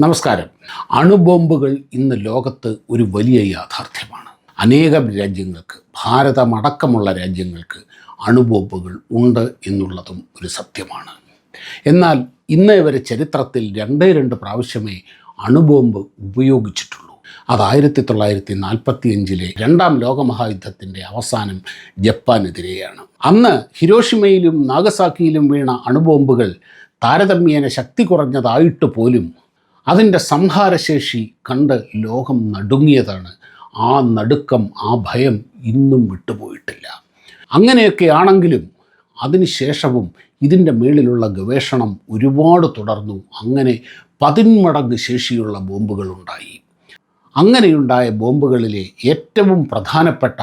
നമസ്കാരം. അണുബോംബുകൾ ഇന്ന് ലോകത്ത് ഒരു വലിയ യാഥാർത്ഥ്യമാണ്. അനേകം രാജ്യങ്ങൾക്ക് ഭാരതമടക്കമുള്ള രാജ്യങ്ങൾക്ക് അണുബോംബുകൾ ഉണ്ട് എന്നുള്ളതും ഒരു സത്യമാണ്. എന്നാൽ ഇന്നേ വരെ ചരിത്രത്തിൽ രണ്ടേ രണ്ട് പ്രാവശ്യമേ അണുബോംബ് ഉപയോഗിച്ചിട്ടുള്ളൂ. അത് ആയിരത്തി തൊള്ളായിരത്തി നാൽപ്പത്തി അഞ്ചിലെ രണ്ടാം ലോകമഹായുദ്ധത്തിന്റെ അവസാനം ജപ്പാനെതിരെയാണ്. അന്ന് ഹിരോഷിമയിലും നാഗസാക്കിയിലും വീണ അണുബോംബുകൾ താരതമ്യേന ശക്തി കുറഞ്ഞതായിട്ട് പോലും അതിന്റെ സംഹാരശേഷി കണ്ട് ലോകം നടുങ്ങിയതാണ്. ആ നടുക്കം ആ ഭയം ഇന്നും വിട്ടുപോയിട്ടില്ല. അങ്ങനെയൊക്കെ ആണെങ്കിലും അതിനുശേഷവും ഇതിന്റെ മേളിലുള്ള ഗവേഷണം ഒരുപാട് തുടർന്നു. അങ്ങനെ പതിന്മടങ്ങ് ശേഷിയുള്ള ബോംബുകളുണ്ടായി. അങ്ങനെയുണ്ടായ ബോംബുകളിലെ ഏറ്റവും പ്രധാനപ്പെട്ട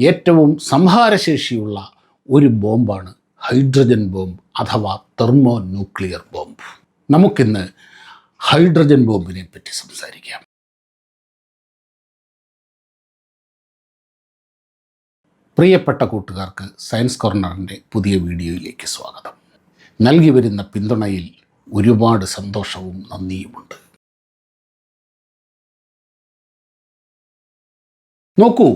ഏറ്റവും സംഹാരശേഷിയുള്ള ഒരു ബോംബാണ് ഹൈഡ്രജൻ ബോംബ് അഥവാ തെർമോ ന്യൂക്ലിയർ ബോംബ്. നമുക്കിന്ന് ഹൈഡ്രജൻ ബോംബിനെ പറ്റി സംസാരിക്കാം. പ്രിയപ്പെട്ട കൂട്ടുകാർക്ക് സയൻസ് കോർണറിന്റെ പുതിയ വീഡിയോയിലേക്ക് സ്വാഗതം. നൽകി വരുന്ന പിന്തുണയിൽ ഒരുപാട് സന്തോഷവും നന്ദിയുമുണ്ട്. നോക്കൂ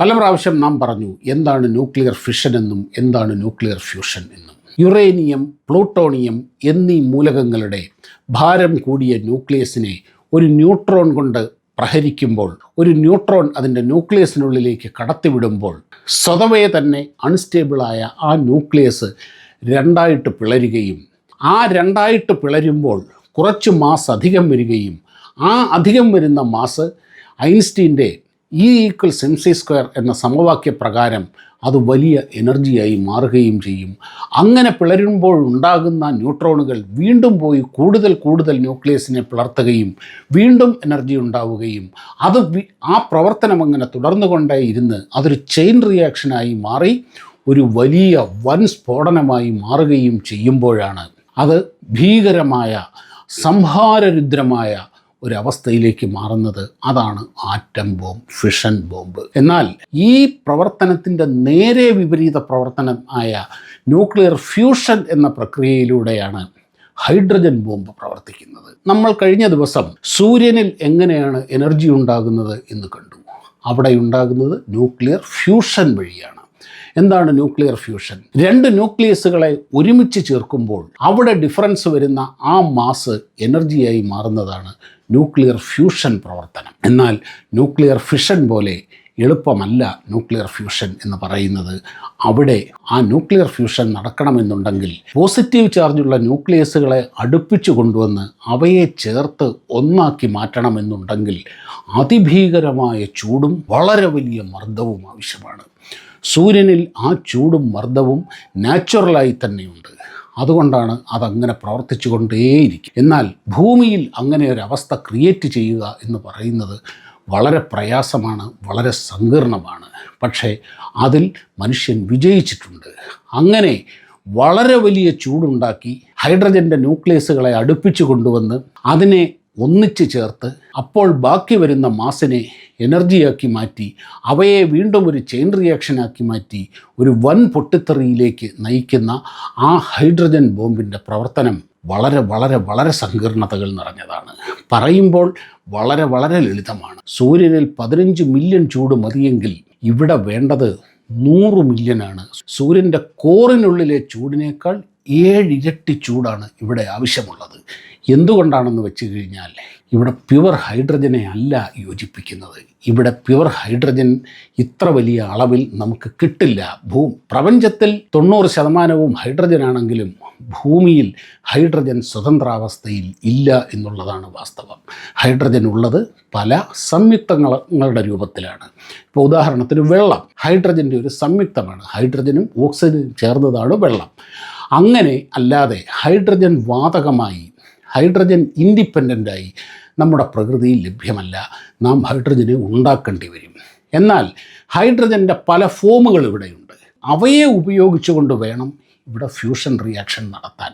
പല പ്രാവശ്യം നാം പറഞ്ഞു എന്താണ് ന്യൂക്ലിയർ ഫിഷൻ എന്നും എന്താണ് ന്യൂക്ലിയർ ഫ്യൂഷൻ എന്നും. യുറേനിയം പ്ലൂട്ടോണിയം എന്നീ മൂലകങ്ങളുടെ ഭാരം കൂടിയ ന്യൂക്ലിയസിനെ ഒരു ന്യൂട്രോൺ കൊണ്ട് പ്രഹരിക്കുമ്പോൾ ഒരു ന്യൂട്രോൺ അതിന്റെ ന്യൂക്ലിയസിനുള്ളിലേക്ക് കടത്തിവിടുമ്പോൾ സ്വതവേ തന്നെ അൺസ്റ്റേബിളായ ആ ന്യൂക്ലിയസ് രണ്ടായിട്ട് പിളരുകയും ആ രണ്ടായിട്ട് പിളരുമ്പോൾ കുറച്ച് മാസ് അധികം വരികയും ആ അധികം വരുന്ന mass ഐൻസ്റ്റീന്റെ E equals M C square എന്ന സമവാക്യ പ്രകാരം അത് വലിയ എനർജിയായി മാറുകയും ചെയ്യും. അങ്ങനെ പിളരുമ്പോൾ ഉണ്ടാകുന്ന ന്യൂട്രോണുകൾ വീണ്ടും പോയി കൂടുതൽ കൂടുതൽ ന്യൂക്ലിയസിനെ പിളർത്തുകയും വീണ്ടും എനർജി ഉണ്ടാവുകയും അത് ആ പ്രവർത്തനം അങ്ങനെ തുടർന്നുകൊണ്ടേ ഇരുന്ന് അതൊരു ചെയിൻ റിയാക്ഷനായി മാറി ഒരു വലിയ വൻ സ്ഫോടനമായി മാറുകയും ചെയ്യുമ്പോഴാണ് അത് ഭീകരമായ സംഹാരരുദ്രമായ ഒരവസ്ഥയിലേക്ക് മാറുന്നത് അതാണ് ആറ്റം ബോംബ് ഫിഷൻ ബോംബ്. എന്നാൽ ഈ പ്രവർത്തനത്തിന്റെ നേരെ വിപരീത പ്രവർത്തനം ആയ ന്യൂക്ലിയർ ഫ്യൂഷൻ എന്ന പ്രക്രിയയിലൂടെയാണ് ഹൈഡ്രജൻ ബോംബ് പ്രവർത്തിക്കുന്നത്. നമ്മൾ കഴിഞ്ഞ ദിവസം സൂര്യനിൽ എങ്ങനെയാണ് എനർജി ഉണ്ടാകുന്നത് എന്ന് കണ്ടു. അവിടെ ഉണ്ടാകുന്നത് ന്യൂക്ലിയർ ഫ്യൂഷൻ വഴിയാണ്. എന്താണ് ന്യൂക്ലിയർ ഫ്യൂഷൻ? രണ്ട് ന്യൂക്ലിയസുകളെ ഒരുമിച്ച് ചേർക്കുമ്പോൾ അവിടെ ഡിഫറൻസ് വരുന്ന ആ മാസ് എനർജിയായി മാറുന്നതാണ് ന്യൂക്ലിയർ ഫ്യൂഷൻ പ്രവർത്തനം. എന്നാൽ ന്യൂക്ലിയർ ഫിഷൻ പോലെ എളുപ്പമല്ല ന്യൂക്ലിയർ ഫ്യൂഷൻ എന്ന് പറയുന്നത്. അവിടെ ആ ന്യൂക്ലിയർ ഫ്യൂഷൻ നടക്കണമെന്നുണ്ടെങ്കിൽ പോസിറ്റീവ് ചാർജുള്ള ന്യൂക്ലിയസുകളെ അടുപ്പിച്ചു കൊണ്ടുവന്ന് അവയെ ചേർത്ത് ഒന്നാക്കി മാറ്റണമെന്നുണ്ടെങ്കിൽ അതിഭീകരമായ ചൂടും വളരെ വലിയ മർദ്ദവും ആവശ്യമാണ്. സൂര്യനിൽ ആ ചൂടും മർദ്ദവും നാച്ചുറലായി തന്നെയുണ്ട്. അതുകൊണ്ടാണ് അതങ്ങനെ പ്രവർത്തിച്ചു കൊണ്ടേയിരിക്കും എന്നാൽ ഭൂമിയിൽ അങ്ങനെ ഒരു അവസ്ഥ ക്രിയേറ്റ് ചെയ്യുക എന്ന് പറയുന്നത് വളരെ പ്രയാസമാണ് വളരെ സങ്കീർണമാണ്. പക്ഷേ അതിൽ മനുഷ്യൻ വിജയിച്ചിട്ടുണ്ട്. അങ്ങനെ വളരെ വലിയ ചൂടുണ്ടാക്കി ഹൈഡ്രജന്റെ ന്യൂക്ലിയസുകളെ അടുപ്പിച്ചു കൊണ്ടുവന്ന് അതിനെ ഒന്നിച്ചു ചേർത്ത് അപ്പോൾ ബാക്കി വരുന്ന മാസിനെ എനർജിയാക്കി മാറ്റി അവയെ വീണ്ടും ഒരു ചെയിൻ റിയാക്ഷനാക്കി മാറ്റി ഒരു വൻ പൊട്ടിത്തെറിയിലേക്ക് നയിക്കുന്ന ആ ഹൈഡ്രജൻ ബോംബിന്റെ പ്രവർത്തനം വളരെ വളരെ വളരെ സങ്കീർണതകൾ നിറഞ്ഞതാണ്. പറയുമ്പോൾ വളരെ വളരെ ലളിതമാണ്. സൂര്യനിൽ പതിനഞ്ച് മില്യൺ ചൂട് മതിയെങ്കിൽ ഇവിടെ വേണ്ടത് നൂറ് മില്യനാണ് സൂര്യന്റെ കോറിനുള്ളിലെ ചൂടിനേക്കാൾ ഏഴിരട്ടി ചൂടാണ് ഇവിടെ ആവശ്യമുള്ളത്. എന്തുകൊണ്ടാണെന്ന് വെച്ച് കഴിഞ്ഞാൽ ഇവിടെ പ്യുവർ ഹൈഡ്രജനെ അല്ല യോജിപ്പിക്കുന്നത്. ഇവിടെ പ്യുവർ ഹൈഡ്രജൻ ഇത്ര വലിയ അളവിൽ നമുക്ക് കിട്ടില്ല. ഭൂ പ്രപഞ്ചത്തിൽ തൊണ്ണൂറ് ശതമാനവും ഹൈഡ്രജൻ ആണെങ്കിലും ഭൂമിയിൽ ഹൈഡ്രജൻ സ്വതന്ത്രാവസ്ഥയിൽ ഇല്ല എന്നുള്ളതാണ് വാസ്തവം. ഹൈഡ്രജൻ ഉള്ളത് പല സംയുക്തങ്ങളുടെ രൂപത്തിലാണ്. ഇപ്പോൾ ഉദാഹരണത്തിന് വെള്ളം. ഹൈഡ്രജന്റെ ഒരു സംയുക്തമാണ്. ഹൈഡ്രജനും ഓക്സിജനും ചേർന്നതാണ് വെള്ളം. അങ്ങനെ അല്ലാതെ ഹൈഡ്രജൻ വാതകമായി ഹൈഡ്രജൻ ഇൻഡിപെൻഡന്റായി നമ്മുടെ പ്രകൃതിയിൽ ലഭ്യമല്ല. നാം ഹൈഡ്രജനെ ഉണ്ടാക്കേണ്ടി വരും. എന്നാൽ ഹൈഡ്രജന്റെ പല ഫോമുകൾ ഇവിടെയുണ്ട്. അവയെ ഉപയോഗിച്ചുകൊണ്ട് വേണം ഇവിടെ ഫ്യൂഷൻ റിയാക്ഷൻ നടത്താൻ.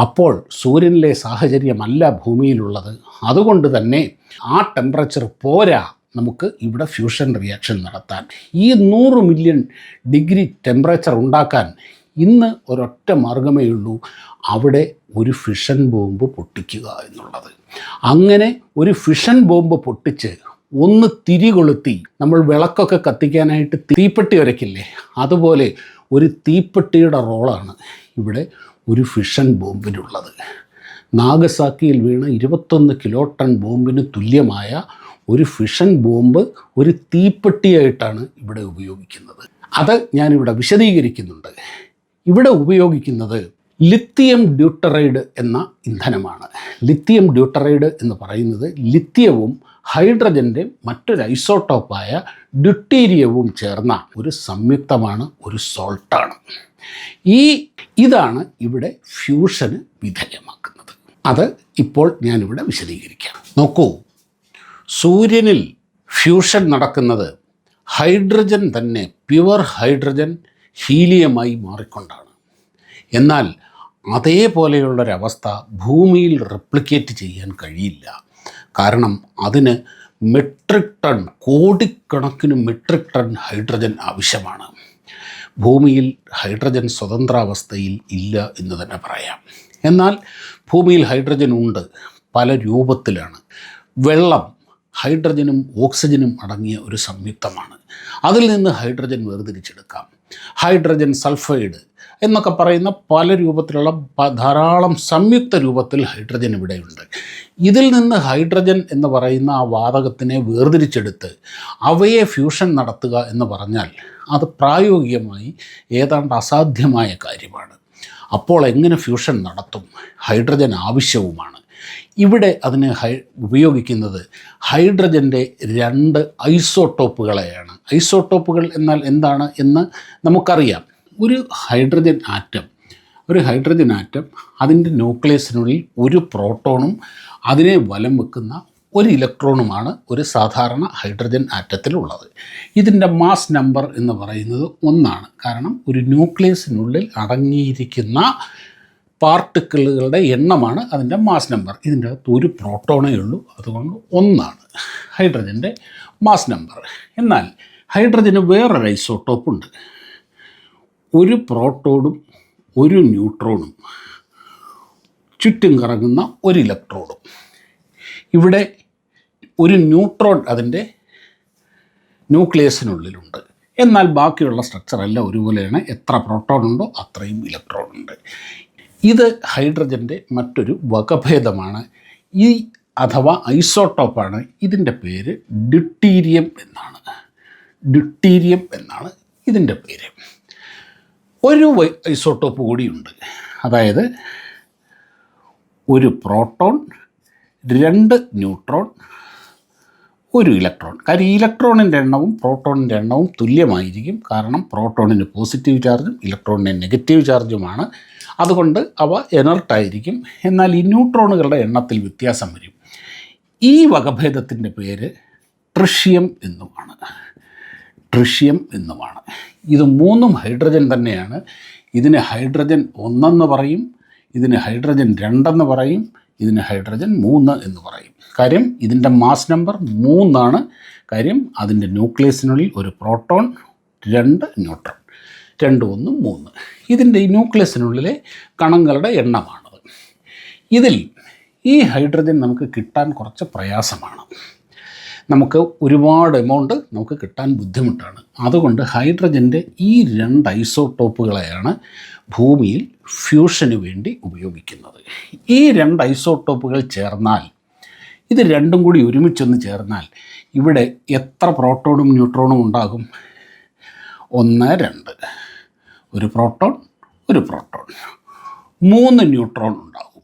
അപ്പോൾ സൂര്യനിലെ സാഹചര്യമല്ല ഭൂമിയിലുള്ളത്. അതുകൊണ്ട് തന്നെ ആ ടെമ്പറേച്ചർ പോരാ നമുക്ക് ഇവിടെ ഫ്യൂഷൻ റിയാക്ഷൻ നടത്താൻ. ഈ നൂറ് മില്യൺ ഡിഗ്രി ടെമ്പറേച്ചർ ഉണ്ടാക്കാൻ ഇന്ന് ഒരൊറ്റ മാർഗമേ ഉള്ളൂ. അവിടെ ഒരു ഫിഷൻ ബോംബ് പൊട്ടിക്കുക എന്നുള്ളത്. അങ്ങനെ ഒരു ഫിഷൻ ബോംബ് പൊട്ടിച്ച് ഒന്ന് തിരികൊളുത്തി നമ്മൾ വിളക്കൊക്കെ കത്തിക്കാനായിട്ട് തീപ്പെട്ടി വരയ്ക്കില്ലേ? അതുപോലെ ഒരു തീപ്പെട്ടിയുടെ റോളാണ് ഇവിടെ ഒരു ഫിഷൻ ബോംബിനുള്ളത്. നാഗസാക്കിയിൽ വീണ ഇരുപത്തൊന്ന് കിലോ ടൺ ബോംബിന് തുല്യമായ ഒരു ഫിഷൻ ബോംബ് ഒരു തീപ്പെട്ടിയായിട്ടാണ് ഇവിടെ ഉപയോഗിക്കുന്നത്. അത് ഞാനിവിടെ വിശദീകരിക്കുന്നുണ്ട്. ഇവിടെ ഉപയോഗിക്കുന്നത് ലിത്തിയം ഡ്യൂട്ടറൈഡ് എന്ന ഇന്ധനമാണ്. ലിത്തിയം ഡ്യൂട്ടറൈഡ് എന്ന് പറയുന്നത് ലിത്തിയവും ഹൈഡ്രജന്റെ മറ്റൊരു ഐസോട്ടോപ്പായ ഡ്യൂട്ടീരിയവും ചേർന്ന ഒരു സംയുക്തമാണ് ഒരു സോൾട്ടാണ് ഈ ഇതാണ് ഇവിടെ ഫ്യൂഷന് വിധേയമാക്കുന്നത്. അത് ഇപ്പോൾ ഞാനിവിടെ വിശദീകരിക്കാം. നോക്കൂ. സൂര്യനിൽ ഫ്യൂഷൻ നടക്കുന്നത് ഹൈഡ്രജൻ തന്നെ പ്യുവർ ഹൈഡ്രജൻ ഹീലിയമായി മാറിക്കൊണ്ടാണ്. എന്നാൽ അതേപോലെയുള്ളൊരവസ്ഥ ഭൂമിയിൽ റെപ്ലിക്കേറ്റ് ചെയ്യാൻ കഴിയില്ല. കാരണം അതിന് മെട്രിക് ടൺ കോടിക്കണക്കിന് മെട്രിക് ടൺ ഹൈഡ്രജൻ ആവശ്യമാണ്. ഭൂമിയിൽ ഹൈഡ്രജൻ സ്വതന്ത്രാവസ്ഥയിൽ ഇല്ല എന്ന് തന്നെ പറയാം. എന്നാൽ ഭൂമിയിൽ ഹൈഡ്രജൻ ഉണ്ട് പല രൂപത്തിലാണ്. വെള്ളം ഹൈഡ്രജനും ഓക്സിജനും അടങ്ങിയ ഒരു സംയുക്തമാണ്. അതിൽ നിന്ന് ഹൈഡ്രജൻ വേർതിരിച്ചെടുക്കാം. ഹൈഡ്രജൻ സൾഫൈഡ് എന്നൊക്കെ പറയുന്ന പല രൂപത്തിലുള്ള ധാരാളം സംയുക്ത രൂപത്തിൽ ഹൈഡ്രജൻ ഇവിടെയുണ്ട്. ഇതിൽ നിന്ന് ഹൈഡ്രജൻ എന്ന് പറയുന്ന ആ വാതകത്തിനെ വേർതിരിച്ചെടുത്ത് അവയെ ഫ്യൂഷൻ നടത്തുക എന്ന് പറഞ്ഞാൽ അത് പ്രായോഗികമായി ഏതാണ്ട് അസാധ്യമായ കാര്യമാണ്. അപ്പോൾ എങ്ങനെ ഫ്യൂഷൻ നടത്തും? ഹൈഡ്രജൻ ആവശ്യവുമാണ്. ഇവിടെ അതിന് ഹൈ ഉപയോഗിക്കുന്നത് ഹൈഡ്രജന്റെ രണ്ട് ഐസോട്ടോപ്പുകളെയാണ് ഐസോട്ടോപ്പുകൾ എന്നാൽ എന്താണ് എന്ന് നമുക്കറിയാം. ഒരു ഹൈഡ്രജൻ ആറ്റം ഒരു ഹൈഡ്രജൻ ആറ്റം അതിന്റെ ന്യൂക്ലിയസിനുള്ളിൽ ഒരു പ്രോട്ടോണും അതിനെ വലം വെക്കുന്ന ഒരു ഇലക്ട്രോണുമാണ് ഒരു സാധാരണ ഹൈഡ്രജൻ ആറ്റത്തിലുള്ളത്. ഇതിന്റെ മാസ് നമ്പർ എന്ന് പറയുന്നത് ഒന്നാണ്. കാരണം ഒരു ന്യൂക്ലിയസിനുള്ളിൽ അടങ്ങിയിരിക്കുന്ന പാർട്ടിക്കിളുകളുടെ എണ്ണമാണ് അതിന്റെ മാസ് നമ്പർ. ഇതിന്റെ അകത്ത് ഒരു പ്രോട്ടോണേ ഉള്ളൂ. അതുകൊണ്ട് ഒന്നാണ് ഹൈഡ്രജന്റെ മാസ് നമ്പർ. എന്നാൽ ഹൈഡ്രജന് വേറൊരു ഐസോട്ടോപ്പ് ഉണ്ട്. ഒരു പ്രോട്ടോണും ഒരു ന്യൂട്രോണും ചുറ്റും കറങ്ങുന്ന ഒരു ഇലക്ട്രോണും. ഇവിടെ ഒരു ന്യൂട്രോൺ അതിന്റെ ന്യൂക്ലിയസിനുള്ളിലുണ്ട്. എന്നാൽ ബാക്കിയുള്ള സ്ട്രക്ചർ എല്ലാം ഒരുപോലെയാണ്. എത്ര പ്രോട്ടോൺ ഉണ്ടോ അത്രയും ഇലക്ട്രോൺ ഉണ്ട് ഇത് ഹൈഡ്രജന്റെ മറ്റൊരു വകഭേദമാണ്. ഈ അഥവാ ഐസോട്ടോപ്പാണ് ഇതിന്റെ പേര് ഡിട്ടീരിയം എന്നാണ്. ഡിട്ടീരിയം എന്നാണ് ഇതിന്റെ പേര്. ഒരു ഐസോട്ടോപ്പ് കൂടിയുണ്ട്. അതായത് ഒരു പ്രോട്ടോൺ രണ്ട് ന്യൂട്രോൺ ഒരു ഇലക്ട്രോൺ. കാര്യം ഈ ഇലക്ട്രോണിന്റെ എണ്ണവും പ്രോട്ടോണിന്റെ എണ്ണവും തുല്യമായിരിക്കും. കാരണം പ്രോട്ടോണിന് പോസിറ്റീവ് ചാർജും ഇലക്ട്രോണിന് നെഗറ്റീവ് ചാർജുമാണ്. അതുകൊണ്ട് അവ എനർട്ടായിരിക്കും. എന്നാൽ ഈ ന്യൂട്രോണുകളുടെ എണ്ണത്തിൽ വ്യത്യാസം വരും. ഈ വകഭേദത്തിന്റെ പേര് ട്രിഷ്യം എന്നുമാണ്. ട്രിഷ്യം എന്നുമാണ്. ഇത് മൂന്നും ഹൈഡ്രജൻ തന്നെയാണ്. ഇതിന് ഹൈഡ്രജൻ ഒന്നെന്ന് പറയും. ഇതിന് ഹൈഡ്രജൻ രണ്ടെന്ന് പറയും. ഇതിന് ഹൈഡ്രജൻ മൂന്ന് എന്ന് പറയും. കാര്യം ഇതിന്റെ മാസ് നമ്പർ മൂന്നാണ്. കാര്യം അതിന്റെ ന്യൂക്ലിയസിനുള്ളിൽ ഒരു പ്രോട്ടോൺ രണ്ട് ന്യൂട്രോൺ. രണ്ട് ഒന്ന് മൂന്ന്. ഇതിന്റെ ഈ ന്യൂക്ലിയസിനുള്ളിലെ കണങ്ങളുടെ എണ്ണമാണത്. ഇതിൽ ഈ ഹൈഡ്രജൻ നമുക്ക് കിട്ടാൻ കുറച്ച് പ്രയാസമാണ്. നമുക്ക് ഒരുപാട് എമൗണ്ട് നമുക്ക് കിട്ടാൻ ബുദ്ധിമുട്ടാണ്. അതുകൊണ്ട് ഹൈഡ്രജന്റെ ഈ രണ്ട് ഐസോട്ടോപ്പുകളെയാണ് ഭൂമിയിൽ ഫ്യൂഷന് വേണ്ടി ഉപയോഗിക്കുന്നത്. ഈ രണ്ട് ഐസോട്ടോപ്പുകൾ ചേർന്നാൽ ഇത് രണ്ടും കൂടി ഒരുമിച്ചൊന്ന് ചേർന്നാൽ ഇവിടെ എത്ര പ്രോട്ടോണും ന്യൂട്രോണും ഉണ്ടാകും? ഒന്ന് രണ്ട്. ഒരു പ്രോട്ടോൺ ഒരു പ്രോട്ടോൺ. മൂന്ന് ന്യൂട്രോൺ ഉണ്ടാകും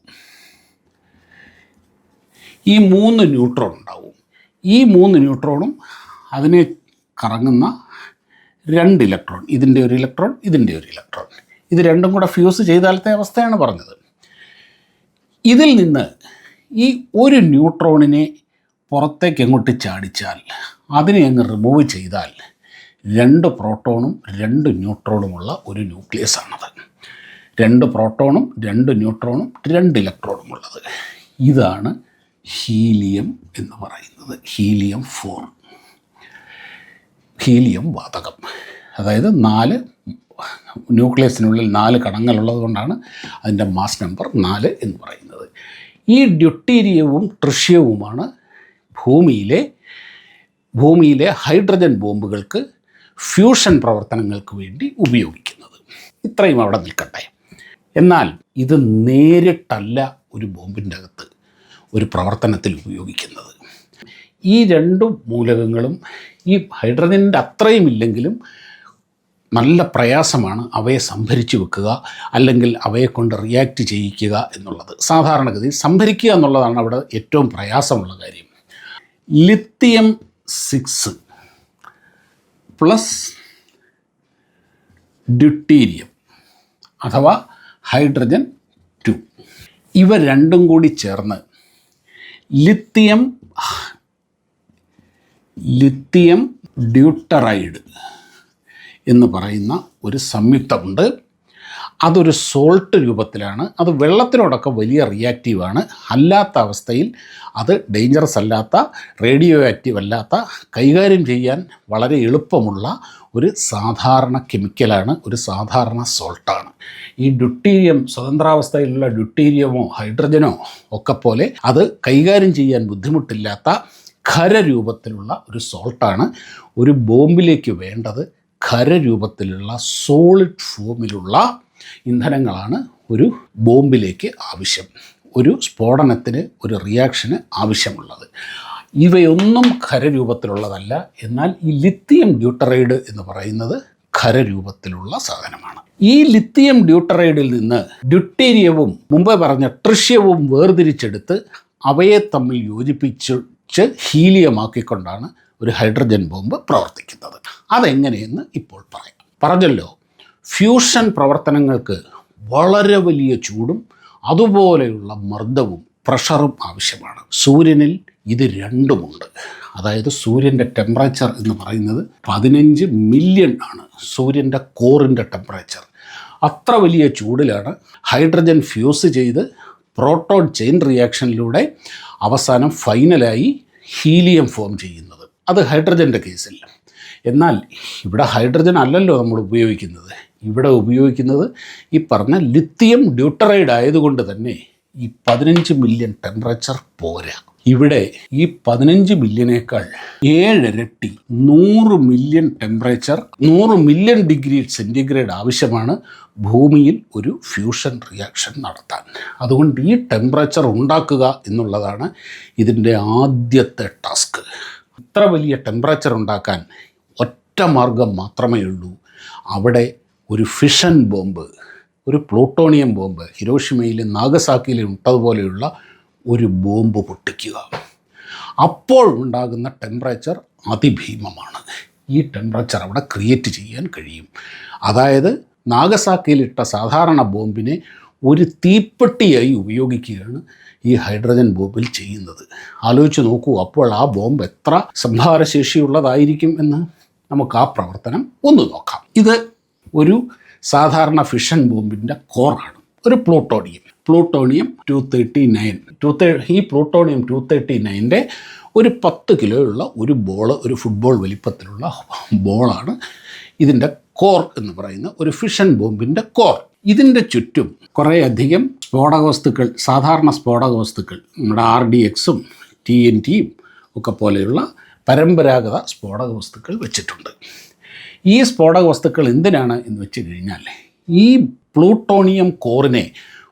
ഈ മൂന്ന് ന്യൂട്രോൺ ഉണ്ടാവും. ഈ മൂന്ന് ന്യൂട്രോണും അതിനെ കറങ്ങുന്ന രണ്ട് ഇലക്ട്രോൺ ഇതിന്റെ ഒരു ഇലക്ട്രോൺ ഇതിന്റെ ഒരു ഇലക്ട്രോൺ. ഇത് രണ്ടും കൂടെ ഫ്യൂസ് ചെയ്താലത്തെ അവസ്ഥയാണ് പറഞ്ഞത്. ഇതിൽ നിന്ന് ഈ ഒരു ന്യൂട്രോണിനെ പുറത്തേക്ക് എങ്ങോട്ട് ചാടിച്ചാൽ അതിനെ അങ്ങ് റിമൂവ് ചെയ്താൽ രണ്ട് പ്രോട്ടോണും രണ്ട് ന്യൂട്രോണുമുള്ള ഒരു ന്യൂക്ലിയസ് ആണത് രണ്ട് പ്രോട്ടോണും രണ്ട് ന്യൂട്രോണും രണ്ട് ഇലക്ട്രോണും ഉള്ളത് ഇതാണ് ഹീലിയം എന്ന് പറയുന്നത്. Helium four. ഹീലിയം വാതകം. അതായത് നാല് ന്യൂക്ലിയസിനുള്ളിൽ നാല് കണങ്ങളുള്ളത് കൊണ്ടാണ് അതിന്റെ മാസ് നമ്പർ നാല് എന്ന് പറയുന്നത്. ഈ ഡ്യൂട്ടീരിയവും ട്രിഷ്യവുമാണ് ഭൂമിയിലെ ഭൂമിയിലെ ഹൈഡ്രജൻ ബോംബുകൾക്ക് ഫ്യൂഷൻ പ്രവർത്തനങ്ങൾക്ക് വേണ്ടി ഉപയോഗിക്കുന്നത്. ഇത്രയും അവിടെ നിൽക്കട്ടെ. എന്നാൽ ഇത് നേരിട്ടല്ല ഒരു ബോംബിന്റെ അകത്ത് ഒരു പ്രവർത്തനത്തിൽ ഉപയോഗിക്കുന്നത്. ഈ രണ്ട് മൂലകങ്ങളും ഈ ഹൈഡ്രജന്റെ അത്രയും ഇല്ലെങ്കിലും നല്ല പ്രയാസമാണ് അവയെ സംഭരിച്ചു വെക്കുക അല്ലെങ്കിൽ അവയെ കൊണ്ട് റിയാക്ട് ചെയ്യിക്കുക എന്നുള്ളത്. സാധാരണഗതി സംഭരിക്കുക എന്നുള്ളതാണ് അവിടെ ഏറ്റവും പ്രയാസമുള്ള കാര്യം. ലിത്തിയം സിക്സ് പ്ലസ് ഡ്യൂട്ടീരിയം അഥവാ ഹൈഡ്രജൻ ടു. ഇവ രണ്ടും കൂടി ചേർന്ന് ലിത്തിയം ലിത്തിയം ഡ്യൂട്ടറൈഡ് എന്ന് പറയുന്ന ഒരു സംയുക്തമുണ്ട്. അതൊരു സോൾട്ട് രൂപത്തിലാണ്. അത് വെള്ളത്തിനോടൊക്കെ വലിയ റിയാക്റ്റീവാണ് അല്ലാത്ത അവസ്ഥയിൽ അത് ഡേഞ്ചറസ് അല്ലാത്ത റേഡിയോ ആക്റ്റീവ് അല്ലാത്ത കൈകാര്യം ചെയ്യാൻ വളരെ എളുപ്പമുള്ള ഒരു സാധാരണ കെമിക്കലാണ് ഒരു സാധാരണ സോൾട്ടാണ് ഈ ഡ്യൂട്ടീരിയം സ്വതന്ത്രാവസ്ഥയിലുള്ള ഡ്യൂട്ടീരിയമോ ഹൈഡ്രജനോ ഒക്കെ പോലെ അത് കൈകാര്യം ചെയ്യാൻ ബുദ്ധിമുട്ടില്ലാത്ത ഖരരൂപത്തിലുള്ള ഒരു സോൾട്ടാണ് ഒരു ബോംബിലേക്ക് വേണ്ടത് ഖരരൂപത്തിലുള്ള സോളിഡ് ഫോമിലുള്ള ഇന്ധനങ്ങളാണ് ഒരു ബോംബിലേക്ക് ആവശ്യം ഒരു സ്ഫോടനത്തിന് ഒരു റിയാക്ഷന് ആവശ്യമുള്ളത്. ഇവയൊന്നും ഖരരൂപത്തിലുള്ളതല്ല. എന്നാൽ ഈ ലിത്തിയം ഡ്യൂട്ടറൈഡ് എന്ന് പറയുന്നത് ഖരരൂപത്തിലുള്ള സാധനമാണ്. ഈ ലിത്തിയം ഡ്യൂട്ടറൈഡിൽ നിന്ന് ഡ്യൂട്ടീരിയവും മുമ്പേ പറഞ്ഞ ട്രിഷ്യവും വേർതിരിച്ചെടുത്ത് അവയെ തമ്മിൽ യോജിപ്പിച്ച് ഹീലിയമാക്കിക്കൊണ്ടാണ് ഒരു ഹൈഡ്രജൻ ബോംബ് പ്രവർത്തിക്കുന്നത്. അതെങ്ങനെയെന്ന് ഇപ്പോൾ പറയാം. പറഞ്ഞല്ലോ ഫ്യൂഷൻ പ്രവർത്തനങ്ങൾക്ക് വളരെ വലിയ ചൂടും അതുപോലെയുള്ള മർദ്ദവും പ്രഷറും ആവശ്യമാണ്. സൂര്യനിൽ ഇത് രണ്ടുമുണ്ട്. അതായത് സൂര്യന്റെ ടെമ്പറേച്ചർ എന്ന് പറയുന്നത് പതിനഞ്ച് മില്യൺ ആണ്. സൂര്യന്റെ കോറിന്റെ ടെമ്പറേച്ചർ അത്ര വലിയ ചൂടിലാണ് ഹൈഡ്രജൻ ഫ്യൂസ് ചെയ്ത് പ്രോട്ടോൺ ചെയിൻ റിയാക്ഷനിലൂടെ അവസാനം ഫൈനലായി ഹീലിയം ഫോം ചെയ്യുന്നത്. അത് ഹൈഡ്രജന്റെ കേസിൽ. എന്നാൽ ഇവിടെ ഹൈഡ്രജൻ അല്ലല്ലോ നമ്മൾ ഉപയോഗിക്കുന്നത്. ഇവിടെ ഉപയോഗിക്കുന്നത് ഈ പറഞ്ഞ ലിത്തിയം ഡ്യൂട്ടറൈഡ് ആയതുകൊണ്ട് തന്നെ ഈ പതിനഞ്ച് മില്യൺ ടെമ്പറേച്ചർ പോരാ. ഇവിടെ ഈ പതിനഞ്ച് മില്യനേക്കാൾ ഏഴിരട്ടി നൂറ് മില്യൺ ടെമ്പറേച്ചർ നൂറ് മില്യൺ ഡിഗ്രി സെന്റിഗ്രേഡ് ആവശ്യമാണ് ഭൂമിയിൽ ഒരു ഫ്യൂഷൻ റിയാക്ഷൻ നടത്താൻ. അതുകൊണ്ട് ഈ ടെമ്പറേച്ചർ ഉണ്ടാക്കുക എന്നുള്ളതാണ് ഇതിന്റെ ആദ്യത്തെ ടാസ്ക് ഇത്ര വലിയ ടെമ്പറേച്ചർ ഉണ്ടാക്കാൻ ഒറ്റ മാർഗം മാത്രമേ ഉള്ളൂ. അവിടെ ഒരു ഫിഷൻ ബോംബ് ഒരു പ്ലൂട്ടോണിയം ബോംബ് ഹിരോഷിമയിലും നാഗസാക്കിയിലും ഇട്ടതുപോലെയുള്ള ഒരു ബോംബ് പൊട്ടിക്കുക. അപ്പോൾ ഉണ്ടാകുന്ന ടെമ്പറേച്ചർ അതിഭീമമാണ്. ഈ ടെമ്പറേച്ചർ അവിടെ ക്രിയേറ്റ് ചെയ്യാൻ കഴിയും. അതായത് നാഗസാക്കിയിലിട്ട സാധാരണ ബോംബിനെ ഒരു തീപ്പെട്ടിയായി ഉപയോഗിക്കുകയാണ് ഈ ഹൈഡ്രജൻ ബോംബിൽ ചെയ്യുന്നത്. ആലോചിച്ച് നോക്കൂ അപ്പോൾ ആ ബോംബ് എത്ര സംഹാരശേഷിയുള്ളതായിരിക്കും എന്ന് നമുക്ക് ആ പ്രവർത്തനം ഒന്ന് നോക്കാം. ഇത് ഒരു സാധാരണ ഫിഷൻ ബോംബിന്റെ കോറാണ് ഒരു plutonium. Plutonium two thirty nine two ഈ പ്ലൂട്ടോണിയം ടു തേർട്ടി നയന്റെ ഒരു പത്ത് കിലോയുള്ള ഒരു ബോൾ ഒരു ഫുട്ബോൾ വലിപ്പത്തിലുള്ള ബോളാണ് ഇതിന്റെ കോർ എന്ന് പറയുന്ന ഒരു ഫിഷൻ ബോംബിന്റെ കോർ ഇതിന്റെ ചുറ്റും കുറേയധികം സ്ഫോടക വസ്തുക്കൾ സാധാരണ സ്ഫോടക വസ്തുക്കൾ നമ്മുടെ ആർ ഡി എക്സും ടി എൻ ടിയും ഒക്കെ പോലെയുള്ള പരമ്പരാഗത സ്ഫോടക വസ്തുക്കൾ വെച്ചിട്ടുണ്ട്. ഈ സ്ഫോടക വസ്തുക്കൾ എന്തിനാണ് എന്ന് വെച്ച് കഴിഞ്ഞാൽ ഈ പ്ലൂട്ടോണിയം കോറിനെ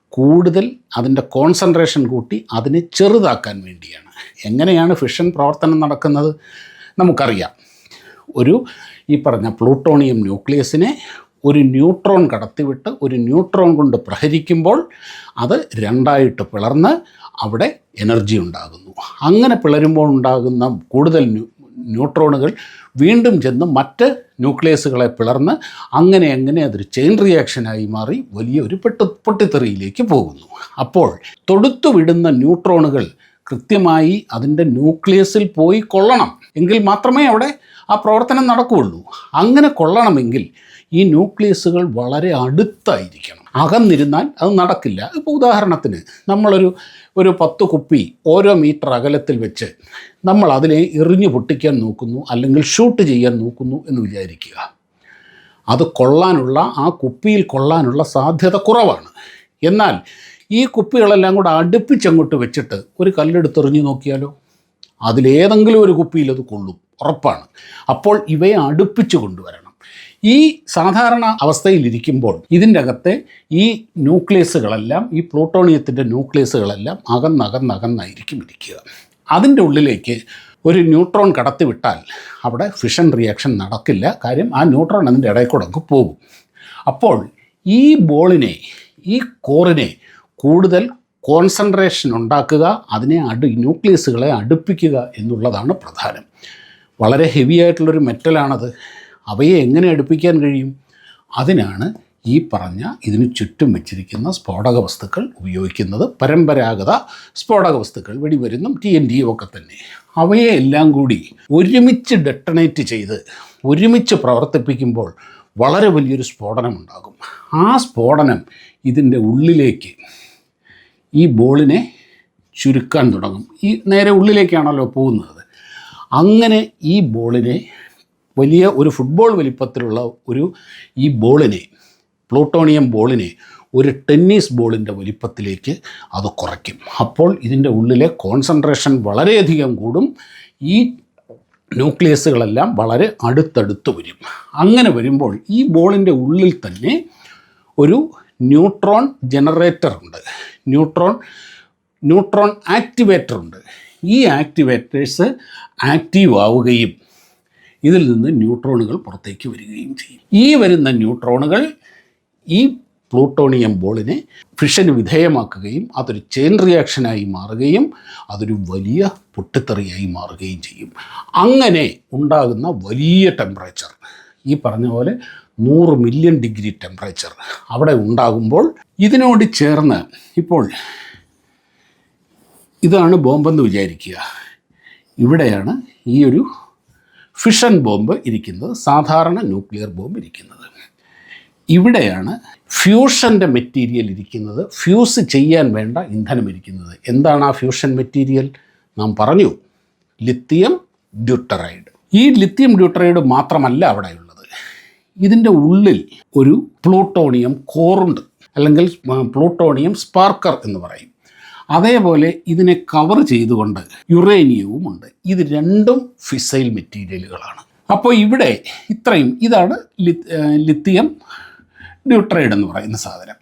കൂടുതൽ അതിന്റെ കോൺസെൻട്രേഷൻ കൂട്ടി അതിനെ ചെറുതാക്കാൻ വേണ്ടിയാണ്. എങ്ങനെയാണ് ഫിഷൻ പ്രവർത്തനം നടക്കുന്നത്? നമുക്കറിയാം. ഒരു ഈ പറഞ്ഞ പ്ലൂട്ടോണിയം ന്യൂക്ലിയസിനെ ഒരു ന്യൂട്രോൺ കടത്തിവിട്ട് ഒരു ന്യൂട്രോൺ കൊണ്ട് പ്രഹരിക്കുമ്പോൾ അത് രണ്ടായിട്ട് പിളർന്ന് അവിടെ എനർജി ഉണ്ടാകുന്നു. അങ്ങനെ പിളരുമ്പോൾ ഉണ്ടാകുന്ന കൂടുതൽ ന്യൂട്രോണുകൾ വീണ്ടും ചെന്ന് മറ്റ് ന്യൂക്ലിയസുകളെ പിളർന്ന് അങ്ങനെ അങ്ങനെ അതൊരു ചെയിൻ റിയാക്ഷനായി മാറി വലിയൊരു പെട്ട് പൊട്ടിത്തെറിയിലേക്ക് പോകുന്നു. അപ്പോൾ തൊടുത്തുവിടുന്ന ന്യൂട്രോണുകൾ കൃത്യമായി അതിന്റെ ന്യൂക്ലിയസിൽ പോയി കൊള്ളണം. എങ്കിൽ മാത്രമേ അവിടെ ആ പ്രവർത്തനം നടക്കുകയുള്ളൂ. അങ്ങനെ കൊള്ളണമെങ്കിൽ ഈ ന്യൂക്ലിയസുകൾ വളരെ അടുത്തായിരിക്കണം. അകന്നിരുന്നാൽ അത് നടക്കില്ല. ഇപ്പോൾ ഉദാഹരണത്തിന് നമ്മളൊരു ഒരു പത്ത് കുപ്പി ഓരോ മീറ്റർ അകലത്തിൽ വെച്ച് നമ്മൾ അതിനെ എറിഞ്ഞു പൊട്ടിക്കാൻ നോക്കുന്നു അല്ലെങ്കിൽ ഷൂട്ട് ചെയ്യാൻ നോക്കുന്നു എന്ന് വിചാരിക്കുക. അത് കൊള്ളാനുള്ള ആ കുപ്പിയിൽ കൊള്ളാനുള്ള സാധ്യത കുറവാണ്. എന്നാൽ ഈ കുപ്പികളെല്ലാം കൂടെ അടുപ്പിച്ചങ്ങോട്ട് വെച്ചിട്ട് ഒരു കല്ലെടുത്തെറിഞ്ഞു നോക്കിയാലോ? അതിലേതെങ്കിലും ഒരു കുപ്പിയിൽ അത് കൊള്ളും. ഉറപ്പാണ്. അപ്പോൾ ഇവയെ അടുപ്പിച്ച് കൊണ്ടുവരണം. ഈ സാധാരണ അവസ്ഥയിലിരിക്കുമ്പോൾ ഇതിന്റെ അകത്തെ ഈ ന്യൂക്ലിയസുകളെല്ലാം ഈ പ്ലൂട്ടോണിയത്തിന്റെ ന്യൂക്ലിയസുകളെല്ലാം അകന്നകന്നകന്നായിരിക്കും ഇരിക്കുക. അതിന്റെ ഉള്ളിലേക്ക് ഒരു ന്യൂട്രോൺ കടത്തിവിട്ടാൽ അവിടെ ഫിഷൻ റിയാക്ഷൻ നടക്കില്ല. കാര്യം ആ ന്യൂട്രോൺ അതിന്റെ ഇടയിൽ കൂടെ അങ്ങ് പോകും. അപ്പോൾ ഈ ബോളിനെ ഈ കോറിനെ കൂടുതൽ കോൺസെൻട്രേഷൻ ഉണ്ടാക്കുക അതിനെ അടു ന്യൂക്ലിയസുകളെ അടുപ്പിക്കുക എന്നുള്ളതാണ് പ്രധാനം. വളരെ ഹെവി ആയിട്ടുള്ളൊരു മെറ്റലാണത് അവയെ എങ്ങനെ അടുപ്പിക്കാൻ കഴിയും? അതിനാണ് ഈ പറഞ്ഞ ഇതിന് ചുറ്റും വെച്ചിരിക്കുന്ന സ്ഫോടക വസ്തുക്കൾ ഉപയോഗിക്കുന്നത്. പരമ്പരാഗത സ്ഫോടക വസ്തുക്കൾ വെടിമരുന്നും ടി എൻ ഡിയും ഒക്കെ തന്നെ. അവയെ എല്ലാം കൂടി ഒരുമിച്ച് ഡെട്ടണേറ്റ് ചെയ്ത് ഒരുമിച്ച് പ്രവർത്തിപ്പിക്കുമ്പോൾ വളരെ വലിയൊരു സ്ഫോടനം ഉണ്ടാകും ആ സ്ഫോടനം ഇതിന്റെ ഉള്ളിലേക്ക് ഈ ബോളിനെ ചുരുക്കാൻ തുടങ്ങും. ഈ നേരെ ഉള്ളിലേക്കാണല്ലോ പോകുന്നത്. അങ്ങനെ ഈ ബോളിനെ വലിയ ഒരു ഫുട്ബോൾ വലിപ്പത്തിലുള്ള ഒരു ഈ ബോളിനെ പ്ലൂട്ടോണിയം ബോളിനെ ഒരു ടെന്നീസ് ബോളിന്റെ വലിപ്പത്തിലേക്ക് അത് കുറയ്ക്കും. അപ്പോൾ ഇതിന്റെ ഉള്ളിലെ കോൺസെൻട്രേഷൻ വളരെയധികം കൂടും. ഈ ന്യൂക്ലിയസുകളെല്ലാം വളരെ അടുത്തടുത്ത് വരും. അങ്ങനെ വരുമ്പോൾ ഈ ബോളിന്റെ ഉള്ളിൽ തന്നെ ഒരു ന്യൂട്രോൺ ജനറേറ്റർ ഉണ്ട്. ന്യൂട്രോൺ ന്യൂട്രോൺ ആക്ടിവേറ്റർ ഉണ്ട്. ഈ ആക്ടിവേറ്റേഴ്സ് ആക്റ്റീവ് ആവുകയും ഇതിൽ നിന്ന് ന്യൂട്രോണുകൾ പുറത്തേക്ക് വരികയും ചെയ്യും. ഈ വരുന്ന ന്യൂട്രോണുകൾ ഈ പ്ലൂട്ടോണിയം ബോളിനെ ഫിഷന് വിധേയമാക്കുകയും അതൊരു ചെയിൻ റിയാക്ഷനായി മാറുകയും അതൊരു വലിയ പൊട്ടിത്തെറിയായി മാറുകയും ചെയ്യും. അങ്ങനെ ഉണ്ടാകുന്ന വലിയ ടെമ്പറേച്ചർ ഈ പറഞ്ഞ പോലെ നൂറ് മില്യൺ ഡിഗ്രി ടെമ്പറേച്ചർ അവിടെ ഉണ്ടാകുമ്പോൾ ഇതിനോട് ചേർന്ന് ഇപ്പോൾ ഇതാണ് ബോംബെന്ന് വിചാരിക്കുക. ഇവിടെയാണ് ഈ ഒരു ഫിഷൻ ബോംബ് ഇരിക്കുന്നത് സാധാരണ ന്യൂക്ലിയർ ബോംബ് ഇരിക്കുന്നത്. ഇവിടെയാണ് ഫ്യൂഷന്റെ മെറ്റീരിയൽ ഇരിക്കുന്നത് ഫ്യൂസ് ചെയ്യാൻ വേണ്ട ഇന്ധനം ഇരിക്കുന്നത്. എന്താണ് ആ ഫ്യൂഷൻ മെറ്റീരിയൽ നാം പറഞ്ഞു ലിത്തിയം ഡ്യൂട്ടറൈഡ് ഈ ലിത്തിയം ഡ്യൂട്ടറൈഡ് മാത്രമല്ല അവിടെയുള്ളത്. ഇതിന്റെ ഉള്ളിൽ ഒരു പ്ലൂട്ടോണിയം കോറുണ്ട് അല്ലെങ്കിൽ പ്ലൂട്ടോണിയം സ്പാർക്കർ എന്ന് പറയും. അതേപോലെ ഇതിനെ കവർ ചെയ്തുകൊണ്ട് യുറേനിയവും ഉണ്ട് ഇത് രണ്ടും ഫിസൈൽ മെറ്റീരിയലുകളാണ് അപ്പോൾ ഇവിടെ ഇത്രയും ഇതാണ് ലിത് ലിത്തിയം ഡ്യൂട്രൈഡ് എന്ന് പറയുന്ന സാധനം.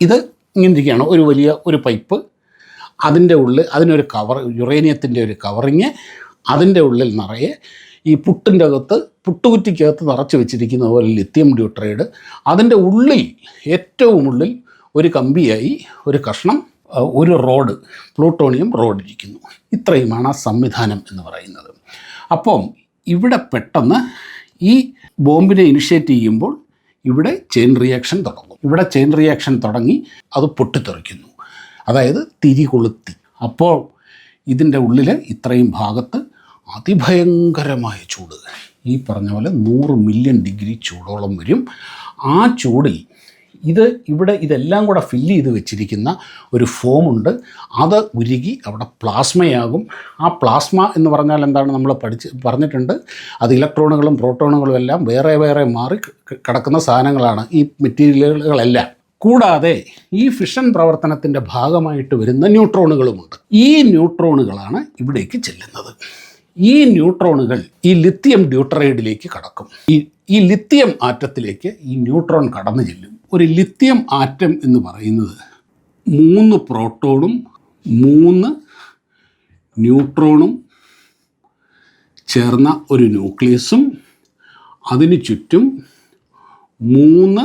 ഇത് ഇങ്ങനെ ഇരിക്കുകയാണ് ഒരു വലിയ ഒരു പൈപ്പ് അതിന്റെ ഉള്ളിൽ അതിനൊരു കവർ യുറേനിയത്തിന്റെ ഒരു കവറിങ് അതിന്റെ ഉള്ളിൽ നിറയെ ഈ പുട്ടിന്റെ അകത്ത് പുട്ടുകുറ്റിക്കകത്ത് നിറച്ച് വെച്ചിരിക്കുന്ന പോലെ ലിത്യം ഡ്യൂട്രൈഡ് അതിന്റെ ഉള്ളിൽ ഏറ്റവും ഉള്ളിൽ ഒരു കമ്പിയായി ഒരു കഷ്ണം ഒരു റോഡ് പ്ലൂട്ടോണിയം റോഡ് ഇരിക്കുന്നു. ഇത്രയുമാണ് ആ സംവിധാനം എന്ന് പറയുന്നത്. അപ്പം ഇവിടെ പെട്ടെന്ന് ഈ ബോംബിനെ ഇനിഷ്യേറ്റ് ചെയ്യുമ്പോൾ ഇവിടെ ചെയിൻ റിയാക്ഷൻ തുടങ്ങും. ഇവിടെ ചെയിൻ റിയാക്ഷൻ തുടങ്ങി അത് പൊട്ടിത്തെറിക്കുന്നു. അതായത് തിരി കൊളുത്തി. അപ്പോൾ ഇതിന്റെ ഉള്ളിൽ ഇത്രയും ഭാഗത്ത് അതിഭയങ്കരമായ ചൂട്. ഈ പറഞ്ഞ പോലെ നൂറ് മില്യൺ ഡിഗ്രി ചൂടോളം വരും. ആ ചൂടിൽ ഇത് ഇവിടെ ഇതെല്ലാം കൂടെ ഫില്ല് ചെയ്ത് വെച്ചിരിക്കുന്ന ഒരു ഫോമുണ്ട് അത് ഉരുകി അവിടെ പ്ലാസ്മയാകും ആ പ്ലാസ്മ എന്ന് പറഞ്ഞാൽ എന്താണ് നമ്മൾ പഠിച്ച് പറഞ്ഞിട്ടുണ്ട്? അത് ഇലക്ട്രോണുകളും പ്രോട്ടോണുകളും എല്ലാം വേറെ വേറെ മാറി കിടക്കുന്ന സാധനങ്ങളാണ് ഈ മെറ്റീരിയലുകളെല്ലാം കൂടാതെ ഈ ഫിഷൻ പ്രവർത്തനത്തിന്റെ ഭാഗമായിട്ട് വരുന്ന ന്യൂട്രോണുകളുമുണ്ട്. ഈ ന്യൂട്രോണുകളാണ് ഇവിടേക്ക് ചെല്ലുന്നത്. ഈ ന്യൂട്രോണുകൾ ഈ ലിത്തിയം ഡ്യൂട്ടറൈഡിലേക്ക് കടക്കും. ഈ ഈ ലിത്തിയം ആറ്റത്തിലേക്ക് ഈ ന്യൂട്രോൺ കടന്നു ചെല്ലും. ഒരു ലിത്യം ആറ്റം എന്ന് പറയുന്നത് മൂന്ന് പ്രോട്ടോണും മൂന്ന് ന്യൂട്രോണും ചേർന്ന ഒരു ന്യൂക്ലിയസും അതിന് ചുറ്റും മൂന്ന്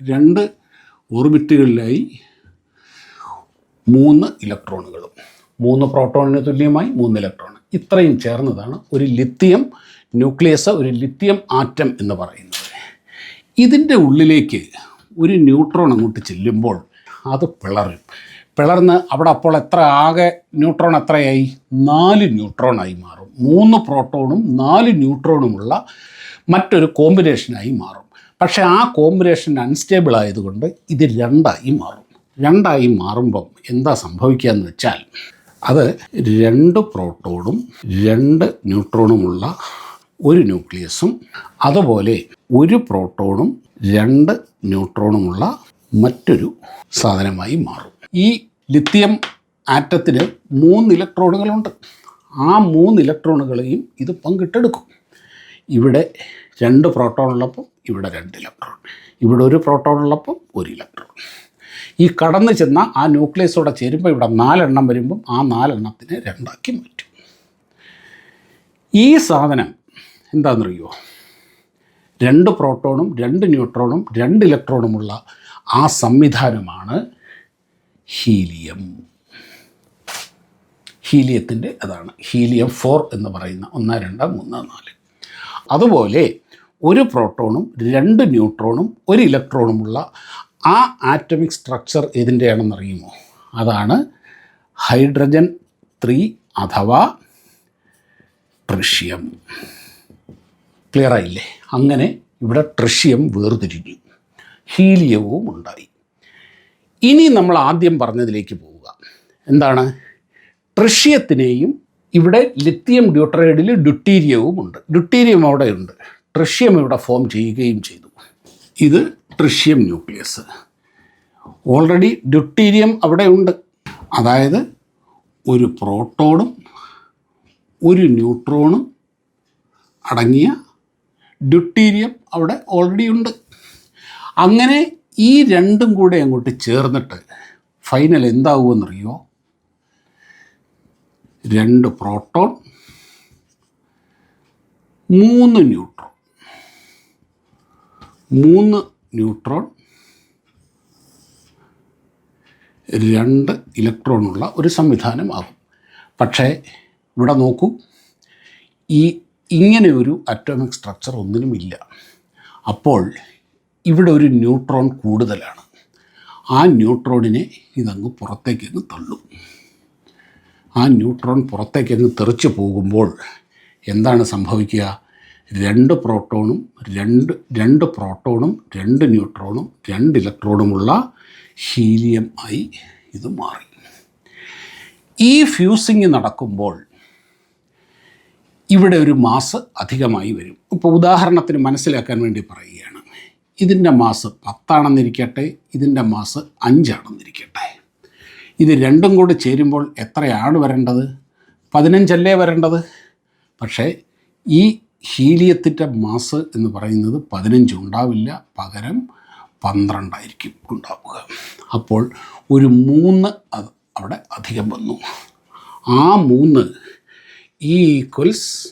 രണ്ട് ഓർബിറ്റുകളിലായി മൂന്ന് ഇലക്ട്രോണുകളും. മൂന്ന് പ്രോട്ടോണിന് തുല്യമായി മൂന്ന് ഇലക്ട്രോൺ ഇത്രയും ചേർന്നതാണ് ഒരു ലിത്യം ന്യൂക്ലിയസ് ഒരു ലിത്യം ആറ്റം എന്ന് പറയുന്നത്. ഇതിന്റെ ഉള്ളിലേക്ക് ഒരു ന്യൂട്രോൺ അങ്ങോട്ട് ചെല്ലുമ്പോൾ അത് പിളറും പിളർന്ന് അവിടെ അപ്പോൾ എത്ര ആകെ ന്യൂട്രോൺ എത്രയായി? നാല് ന്യൂട്രോണായി മാറും. മൂന്ന് പ്രോട്ടോണും നാല് ന്യൂട്രോണുമുള്ള മറ്റൊരു കോമ്പിനേഷനായി മാറും. പക്ഷേ ആ കോമ്പിനേഷൻ അൺസ്റ്റേബിൾ ആയതുകൊണ്ട് ഇത് രണ്ടായി മാറും. രണ്ടായി മാറുമ്പം എന്താ സംഭവിക്കുക എന്ന് വെച്ചാൽ അത് രണ്ട് പ്രോട്ടോണും രണ്ട് ന്യൂട്രോണുമുള്ള ഒരു ന്യൂക്ലിയസും അതുപോലെ ഒരു പ്രോട്ടോണും രണ്ട് ന്യൂട്രോണുമുള്ള മറ്റൊരു സാധനമായി മാറും. ഈ ലിത്തിയം ആറ്റത്തിന് മൂന്ന് ഇലക്ട്രോണുകളുണ്ട്. ആ മൂന്ന് ഇലക്ട്രോണുകളെയും ഇത് പങ്കിട്ടെടുക്കും. ഇവിടെ രണ്ട് പ്രോട്ടോൺ ഉള്ളപ്പം ഇവിടെ രണ്ട് ഇലക്ട്രോൺ. ഇവിടെ ഒരു പ്രോട്ടോൺ ഉള്ളപ്പം ഒരു ഇലക്ട്രോൺ. ഈ കടന്നു ചെന്ന ആ ന്യൂക്ലിയസോടെ ചേരുമ്പോൾ ഇവിടെ നാലെണ്ണം വരുമ്പം ആ നാലെണ്ണത്തിനെ രണ്ടാക്കി മാറ്റും. ഈ സാധനം എന്താണെന്നറിയോ രണ്ട് പ്രോട്ടോണും രണ്ട് ന്യൂട്രോണും രണ്ട് ഇലക്ട്രോണുമുള്ള ആ സംവിധാനമാണ് ഹീലിയം. ഹീലിയത്തിന്റെ അതാണ് ഹീലിയം ഫോർ എന്ന് പറയുന്ന ഒന്ന് രണ്ട് മൂന്ന് നാല്. അതുപോലെ ഒരു പ്രോട്ടോണും രണ്ട് ന്യൂട്രോണും ഒരു ഇലക്ട്രോണുമുള്ള ആ ആറ്റമിക് സ്ട്രക്ചർ ഏതിന്റെയാണെന്നറിയുമോ അതാണ് ഹൈഡ്രജൻ ത്രീ അഥവാ ട്രിഷ്യം. ക്ലിയർ ആയില്ലേ അങ്ങനെ ഇവിടെ ട്രിഷ്യം വേർതിരിഞ്ഞു. ഹീലിയവും ഉണ്ടായി. ഇനി നമ്മൾ ആദ്യം പറഞ്ഞതിലേക്ക് പോവുക. എന്താണ്? ട്രിഷ്യത്തിനെയും ഇവിടെ ലിത്തിയം ഡ്യൂട്ടറൈഡിൽ ഡ്യൂട്ടീരിയവും ഉണ്ട്. ഡ്യൂട്ടീരിയം അവിടെ ഉണ്ട് ട്രിഷ്യം ഇവിടെ ഫോം ചെയ്യുകയും ചെയ്തു. ഇത് ട്രിഷ്യം ന്യൂക്ലിയസ്. ഓൾറെഡി ഡ്യൂട്ടീരിയം അവിടെ ഉണ്ട് അതായത് ഒരു പ്രോട്ടോണും ഒരു ന്യൂട്രോണും അടങ്ങിയ ഡ്യൂട്ടീരിയം അവിടെ ഓൾറെഡി ഉണ്ട്. അങ്ങനെ ഈ രണ്ടും കൂടെ അങ്ങോട്ട് ചേർന്നിട്ട് ഫൈനൽ എന്താവുമെന്നറിയോ? രണ്ട് പ്രോട്ടോൺ മൂന്ന് ന്യൂട്രോൺ മൂന്ന് ന്യൂട്രോൺ രണ്ട് ഇലക്ട്രോണുള്ള ഒരു സംവിധാനമാകും പക്ഷേ ഇവിടെ നോക്കൂ. ഈ ഇങ്ങനെ ഒരു അറ്റോമിക് സ്ട്രക്ചർ ഒന്നിനുമില്ല അപ്പോൾ ഇവിടെ ഒരു ന്യൂട്രോൺ കൂടുതലാണ്. ആ ന്യൂട്രോണിനെ ഇതങ്ങ് പുറത്തേക്ക് അങ്ങ് തള്ളും. ആ ന്യൂട്രോൺ പുറത്തേക്ക് അങ്ങ് തെറിച്ച് പോകുമ്പോൾ എന്താണ് സംഭവിക്കുക? രണ്ട് പ്രോട്ടോണും രണ്ട് രണ്ട് പ്രോട്ടോണും രണ്ട് ന്യൂട്രോണും രണ്ട് ഇലക്ട്രോണുമുള്ള ഹീലിയം ആയി ഇത് മാറി. ഈ ഫ്യൂസിങ് നടക്കുമ്പോൾ ഇവിടെ ഒരു മാസ് അധികമായി വരും. ഇപ്പോൾ ഉദാഹരണത്തിന് മനസ്സിലാക്കാൻ വേണ്ടി പറയുകയാണ്. ഇതിന്റെ മാസ് പത്താണെന്നിരിക്കട്ടെ ഇതിന്റെ മാസ് അഞ്ചാണെന്നിരിക്കട്ടെ. ഇത് രണ്ടും കൂടി ചേരുമ്പോൾ എത്രയാണ് വരേണ്ടത്? പതിനഞ്ചല്ലേ വരേണ്ടത്? പക്ഷേ ഈ ഹീലിയത്തിന്റെ മാസ് എന്ന് പറയുന്നത് പതിനഞ്ച് ഉണ്ടാവില്ല പകരം പന്ത്രണ്ടായിരിക്കും ഉണ്ടാവുക. അപ്പോൾ ഒരു മൂന്ന് അവിടെ അധികം വന്നു. ആ മൂന്ന് ഈ ഈക്വൽസ്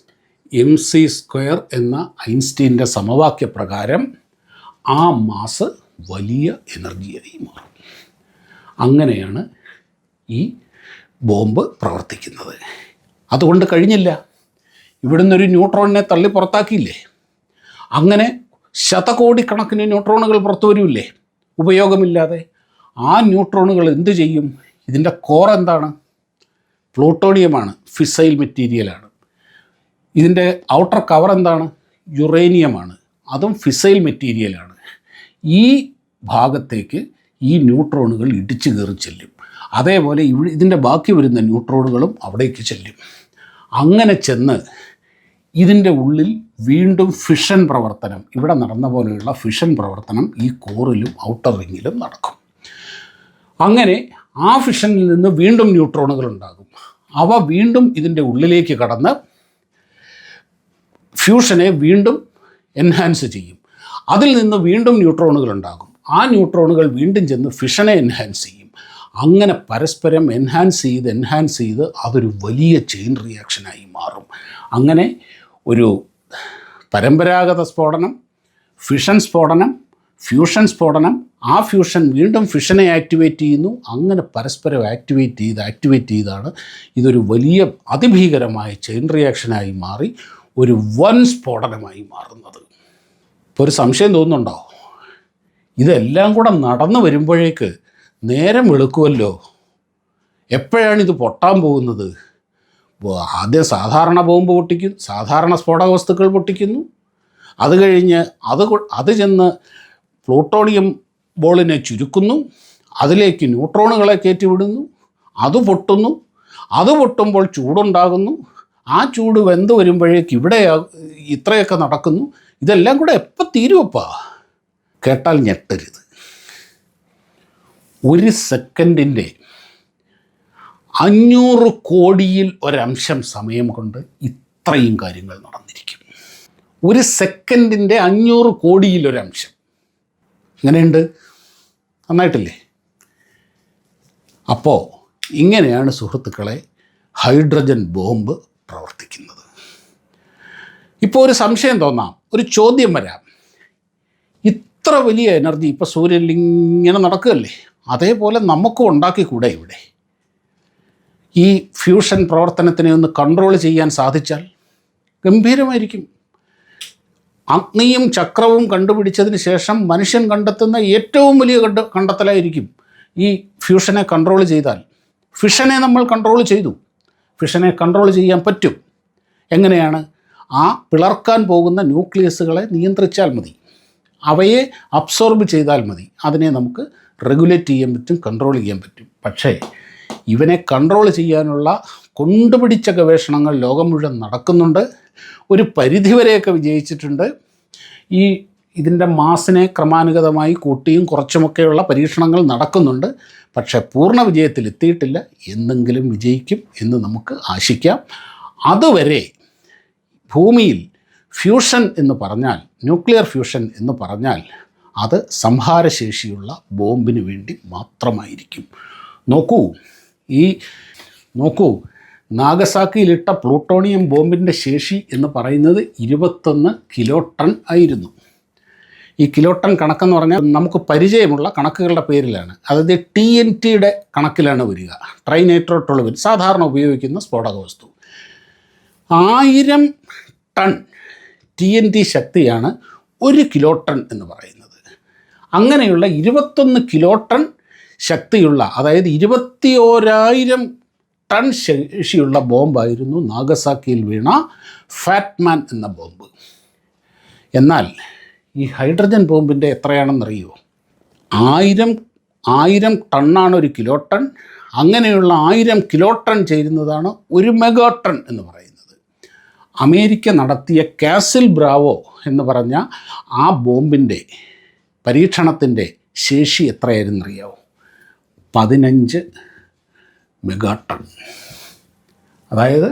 എം സി സ്ക്വയർ എന്ന ഐൻസ്റ്റീന്റെ സമവാക്യപ്രകാരം ആ മാസ് വലിയ എനർജിയായി മാറും. അങ്ങനെയാണ് ഈ ബോംബ് പ്രവർത്തിക്കുന്നത്. അതുകൊണ്ട് കഴിഞ്ഞില്ല. ഇവിടുന്ന് ഒരു ന്യൂട്രോണിനെ തള്ളി പുറത്താക്കിയില്ലേ? അങ്ങനെ ശതകോടിക്കണക്കിന് ന്യൂട്രോണുകൾ പുറത്തു വരില്ലേ ഉപയോഗമില്ലാതെ ആ ന്യൂട്രോണുകൾ എന്ത് ചെയ്യും? ഇതിന്റെ കോർ എന്താണ്? പ്ലൂട്ടോണിയമാണ് ഫിസൈൽ മെറ്റീരിയലാണ്. ഇതിന്റെ ഔട്ടർ കവർ എന്താണ്? യുറേനിയമാണ്. അതും ഫിസൈൽ മെറ്റീരിയലാണ്. ഈ ഭാഗത്തേക്ക് ഈ ന്യൂട്രോണുകൾ ഇടിച്ചു കയറി ചെല്ലും. അതേപോലെ ഇവിടെ ഇതിന്റെ ബാക്കി വരുന്ന ന്യൂട്രോണുകളും അവിടേക്ക് ചെല്ലും. അങ്ങനെ ചെന്ന് ഇതിന്റെ ഉള്ളിൽ വീണ്ടും ഫിഷൻ പ്രവർത്തനം ഇവിടെ നടന്ന പോലെയുള്ള ഫിഷൻ പ്രവർത്തനം ഈ കോറിലും ഔട്ടർ റിങ്ങിലും നടക്കും. അങ്ങനെ ആ ഫിഷനിൽ നിന്ന് വീണ്ടും ന്യൂട്രോണുകൾ ഉണ്ടാകും. അവ വീണ്ടും ഇതിന്റെ ഉള്ളിലേക്ക് കടന്ന് ഫ്യൂഷനെ വീണ്ടും എൻഹാൻസ് ചെയ്യും. അതിൽ നിന്ന് വീണ്ടും ന്യൂട്രോണുകൾ ഉണ്ടാകും. ആ ന്യൂട്രോണുകൾ വീണ്ടും ചെന്ന് ഫിഷനെ എൻഹാൻസ് ചെയ്യും. അങ്ങനെ പരസ്പരം എൻഹാൻസ് ചെയ്ത് എൻഹാൻസ് ചെയ്ത് അതൊരു വലിയ ചെയിൻ റിയാക്ഷനായി മാറും. അങ്ങനെ ഒരു പരമ്പരാഗത സ്ഫോടനം ഫിഷൻ സ്ഫോടനം ഫ്യൂഷൻ സ്ഫോടനം ആ ഫ്യൂഷൻ വീണ്ടും ഫിഷനെ ആക്ടിവേറ്റ് ചെയ്യുന്നു. അങ്ങനെ പരസ്പരം ആക്ടിവേറ്റ് ചെയ്ത് ആക്ടിവേറ്റ് ചെയ്താണ്. ഇതൊരു വലിയ അതിഭീകരമായ ചെയിൻ റിയാക്ഷനായി മാറി ഒരു വൻ സ്ഫോടനമായി മാറുന്നത്. ഇപ്പോൾ ഒരു സംശയം തോന്നുന്നുണ്ടോ? ഇതെല്ലാം കൂടെ നടന്നു വരുമ്പോഴേക്ക് നേരം വെളുക്കുമല്ലോ എപ്പോഴാണ് ഇത് പൊട്ടാൻ പോകുന്നത്? ആദ്യം സാധാരണ ബോംബ് പൊട്ടിക്കും സാധാരണ സ്ഫോടക വസ്തുക്കൾ പൊട്ടിക്കുന്നു. അത് കഴിഞ്ഞ് അത് അത് ചെന്ന് പ്ലൂട്ടോണിയം ബോളിനെ ചുരുക്കുന്നു അതിലേക്ക് ന്യൂട്രോണുകളെ കയറ്റിവിടുന്നു അത് പൊട്ടുന്നു അത് പൊട്ടുമ്പോൾ ചൂടുണ്ടാകുന്നു. ആ ചൂട് വെന്ത് വരുമ്പോഴേക്ക് ഇവിടെ ഇത്രയൊക്കെ നടക്കുന്നു. ഇതെല്ലാം കൂടെ എപ്പോൾ തീരുവപ്പാ? കേട്ടാൽ ഞെട്ടരുത്. ഒരു സെക്കൻഡിന്റെ അഞ്ഞൂറ് കോടിയിൽ ഒരംശം സമയം കൊണ്ട് ഇത്രയും കാര്യങ്ങൾ നടന്നിരിക്കും. ഒരു സെക്കൻഡിന്റെ അഞ്ഞൂറ് കോടിയിൽ ഒരംശം. എങ്ങനെയുണ്ട് നന്നായിട്ടില്ലേ? അപ്പോൾ ഇങ്ങനെയാണ് സുഹൃത്തുക്കളെ ഹൈഡ്രജൻ ബോംബ് പ്രവർത്തിക്കുന്നത്. ഇപ്പോൾ ഒരു സംശയം തോന്നാം ഒരു ചോദ്യം വരാം. ഇത്ര വലിയ എനർജി ഇപ്പോൾ സൂര്യനിൽ ഇങ്ങനെ നടക്കുകയല്ലേ? അതേപോലെ നമുക്കും ഉണ്ടാക്കിക്കൂടെ ഇവിടെ? ഈ ഫ്യൂഷൻ പ്രവർത്തനത്തിനെ ഒന്ന് കൺട്രോൾ ചെയ്യാൻ സാധിച്ചാൽ ഗംഭീരമായിരിക്കും. അഗ്നിയും ചക്രവും കണ്ടുപിടിച്ചതിന് ശേഷം മനുഷ്യൻ കണ്ടെത്തുന്ന ഏറ്റവും വലിയ കണ്ട കണ്ടെത്തലായിരിക്കും ഈ ഫ്യൂഷനെ കൺട്രോൾ ചെയ്താൽ. ഫിഷനെ നമ്മൾ കൺട്രോൾ ചെയ്തു. ഫിഷനെ കൺട്രോൾ ചെയ്യാൻ പറ്റും. എങ്ങനെയാണ്? ആ പിളർക്കാൻ പോകുന്ന ന്യൂക്ലിയസുകളെ നിയന്ത്രിച്ചാൽ മതി. അവയെ അബ്സോർബ് ചെയ്താൽ മതി. അതിനെ നമുക്ക് റെഗുലേറ്റ് ചെയ്യാൻ പറ്റും കൺട്രോൾ ചെയ്യാൻ പറ്റും. പക്ഷേ ഇവനെ കൺട്രോൾ ചെയ്യാനുള്ള കൊണ്ടുപിടിച്ച ഗവേഷണങ്ങൾ ലോകം മുഴുവൻ നടക്കുന്നുണ്ട്. ഒരു പരിധിവരെയൊക്കെ വിജയിച്ചിട്ടുണ്ട്. ഈ ഇതിന്റെ മാസിനെ ക്രമാനുഗതമായി കൂട്ടിയും കുറച്ചുമൊക്കെയുള്ള പരീക്ഷണങ്ങൾ നടക്കുന്നുണ്ട്. പക്ഷേ പൂർണ വിജയത്തിൽ എത്തിയിട്ടില്ല. എന്തെങ്കിലും വിജയിക്കും എന്ന് നമുക്ക് ആശിക്കാം. അതുവരെ ഭൂമിയിൽ ഫ്യൂഷൻ എന്ന് പറഞ്ഞാൽ ന്യൂക്ലിയർ ഫ്യൂഷൻ എന്ന് പറഞ്ഞാൽ അത് സംഹാരശേഷിയുള്ള ബോംബിന് വേണ്ടി മാത്രമായിരിക്കും. നോക്കൂ ഈ നോക്കൂ നാഗസാക്കിയിലിട്ട പ്ലൂട്ടോണിയം ബോംബിന്റെ ശേഷി എന്ന് പറയുന്നത് ഇരുപത്തൊന്ന് കിലോ ടൺ ആയിരുന്നു. ഈ കിലോ ടൺ കണക്കെന്ന് പറഞ്ഞാൽ നമുക്ക് പരിചയമുള്ള കണക്കുകളുടെ പേരിലാണ്. അതായത് ടി എൻ ടിയുടെ കണക്കിലാണ് വരിക. ട്രൈനൈട്രോട്ടൊളുവിൻ സാധാരണ ഉപയോഗിക്കുന്ന സ്ഫോടക വസ്തു. ആയിരം ടൺ ടി എൻ ടി ശക്തിയാണ് ഒരു കിലോ ടൺ എന്ന് പറയുന്നത്. അങ്ങനെയുള്ള ഇരുപത്തൊന്ന് കിലോ ടൺ ശക്തിയുള്ള അതായത് ഇരുപത്തി ഓരായിരം ടൺ ശേഷിയുള്ള ബോംബായിരുന്നു നാഗസാക്കിയിൽ വീണ ഫാറ്റ്മാൻ എന്ന ബോംബ്. എന്നാൽ ഈ ഹൈഡ്രജൻ ബോംബിന്റെ എത്രയാണെന്നറിയോ ആയിരം ആയിരം ടണ്ണാണ് ഒരു കിലോ ടൺ അങ്ങനെയുള്ള ആയിരം കിലോ ടൺ ചേരുന്നതാണ് ഒരു മെഗാ ടൺ എന്ന് പറയുന്നത്. അമേരിക്ക നടത്തിയ കാസിൽ ബ്രാവോ എന്ന് പറഞ്ഞ ആ ബോംബിന്റെ പരീക്ഷണത്തിന്റെ ശേഷി എത്രയായിരുന്നറിയാവോ? പതിനഞ്ച് മെഗാ ടൺ അതായത്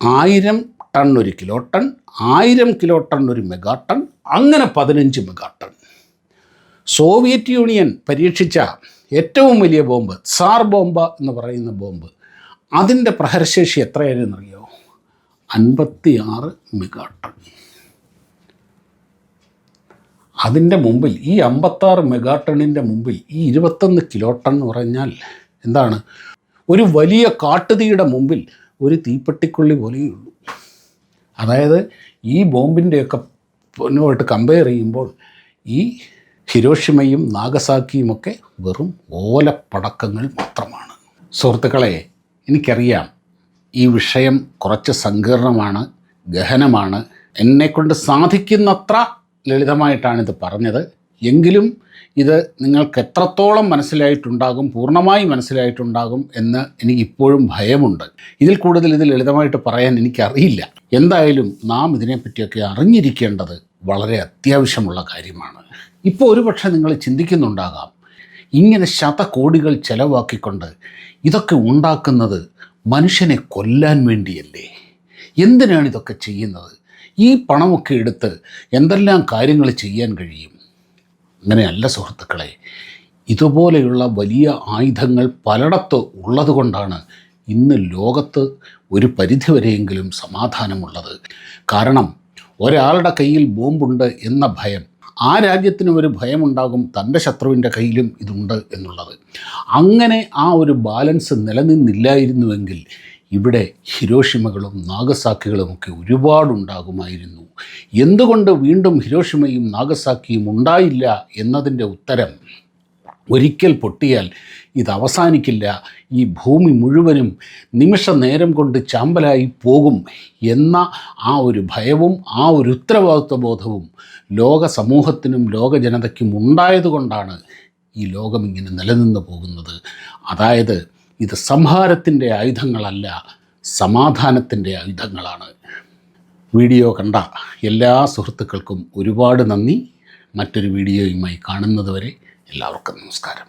ആയിരം ടൺ ഒരു കിലോ ടൺ ആയിരം കിലോ ടൺ ഒരു മെഗാ ടൺ അങ്ങനെ പതിനഞ്ച് മെഗാ ടൺ സോവിയറ്റ് യൂണിയൻ പരീക്ഷിച്ച ഏറ്റവും വലിയ ബോംബ് സാർ ബോംബ എന്ന് പറയുന്ന ബോംബ് അതിന്റെ പ്രഹരശേഷി എത്രയായിരുന്നറിയോ അൻപത്തി ആറ് മെഗാ ടൺ അതിന്റെ മുമ്പിൽ ഈ അമ്പത്താറ് മെഗാ ടണ്ണിന്റെ മുമ്പിൽ ഈ ഇരുപത്തൊന്ന് കിലോ ടൺ എന്ന് പറഞ്ഞാൽ എന്താണ്? ഒരു വലിയ കാട്ടുതീയുടെ മുമ്പിൽ ഒരു തീപ്പെട്ടിക്കൊള്ളി പോലെയുള്ളൂ അതായത് ഈ ബോംബിന്റെയൊക്കെ പൊന്നുമായിട്ട് കമ്പയർ ചെയ്യുമ്പോൾ ഈ ഹിരോഷിമയും നാഗസാക്കിയുമൊക്കെ വെറും ഓലപ്പടക്കങ്ങൾ മാത്രമാണ്. സുഹൃത്തുക്കളെ എനിക്കറിയാം ഈ വിഷയം കുറച്ച് സങ്കീർണമാണ് ഗഹനമാണ്. എന്നെക്കൊണ്ട് സാധിക്കുന്നത്ര ലളിതമായിട്ടാണിത് പറഞ്ഞത്. എങ്കിലും ഇത് നിങ്ങൾക്ക് എത്രത്തോളം മനസ്സിലായിട്ടുണ്ടാകും പൂർണമായി മനസ്സിലായിട്ടുണ്ടാകും എന്ന് എനിക്കിപ്പോഴും ഭയമുണ്ട്. ഇതിൽ കൂടുതൽ ഇത് ലളിതമായിട്ട് പറയാൻ എനിക്കറിയില്ല. എന്തായാലും നാം ഇതിനെപ്പറ്റിയൊക്കെ അറിഞ്ഞിരിക്കേണ്ടത് വളരെ അത്യാവശ്യമുള്ള കാര്യമാണ്. ഇപ്പോൾ ഒരുപക്ഷെ നിങ്ങൾ ചിന്തിക്കുന്നുണ്ടാകാം ഇങ്ങനെ ശതകോടികൾ ചെലവാക്കിക്കൊണ്ട് ഇതൊക്കെ ഉണ്ടാക്കുന്നത് മനുഷ്യനെ കൊല്ലാൻ വേണ്ടിയല്ലേ? എന്തിനാണ് ഇതൊക്കെ ചെയ്യുന്നത്? ഈ പണമൊക്കെ എടുത്ത് എന്തെല്ലാം കാര്യങ്ങൾ ചെയ്യാൻ കഴിയും? അങ്ങനെയല്ല സുഹൃത്തുക്കളെ ഇതുപോലെയുള്ള വലിയ ആയുധങ്ങൾ പലയിടത്ത് ഉള്ളതുകൊണ്ടാണ് ഇന്ന് ലോകത്ത് ഒരു പരിധിവരെയെങ്കിലും സമാധാനമുള്ളത്. കാരണം ഒരാളുടെ കയ്യിൽ ബോംബുണ്ട് എന്ന ഭയം ആ രാജ്യത്തിനും ഒരു ഭയമുണ്ടാകും തന്റെ ശത്രുവിന്റെ കയ്യിലും ഇതുണ്ട് എന്നുള്ളത്. അങ്ങനെ ആ ഒരു ബാലൻസ് നിലനിന്നില്ലായിരുന്നുവെങ്കിൽ ഇവിടെ ഹിരോഷിമകളും നാഗസാക്കികളുമൊക്കെ ഒരുപാടുണ്ടാകുമായിരുന്നു. എന്തുകൊണ്ട് വീണ്ടും ഹിരോഷിമയും നാഗസാക്കിയും ഉണ്ടായില്ല എന്നതിന്റെ ഉത്തരം ഒരിക്കൽ പൊട്ടിയാൽ ഇത് അവസാനിക്കില്ല. ഈ ഭൂമി മുഴുവനും നിമിഷ നേരം കൊണ്ട് ചാമ്പലായി പോകും എന്ന ആ ഒരു ഭയവും ആ ഒരു ഉത്തരവാദിത്വ ബോധവും ലോക സമൂഹത്തിനും ലോക ജനതയ്ക്കും ഉണ്ടായതുകൊണ്ടാണ് ഈ ലോകം ഇങ്ങനെ നിലനിന്ന് പോകുന്നത്. അതായത് ഇത് സംഹാരത്തിന്റെ ആയുധങ്ങളല്ല സമാധാനത്തിന്റെ ആയുധങ്ങളാണ്. വീഡിയോ കണ്ട എല്ലാ സുഹൃത്തുക്കൾക്കും ഒരുപാട് നന്ദി. മറ്റൊരു വീഡിയോയുമായി കാണുന്നതുവരെ എല്ലാവർക്കും നമസ്കാരം.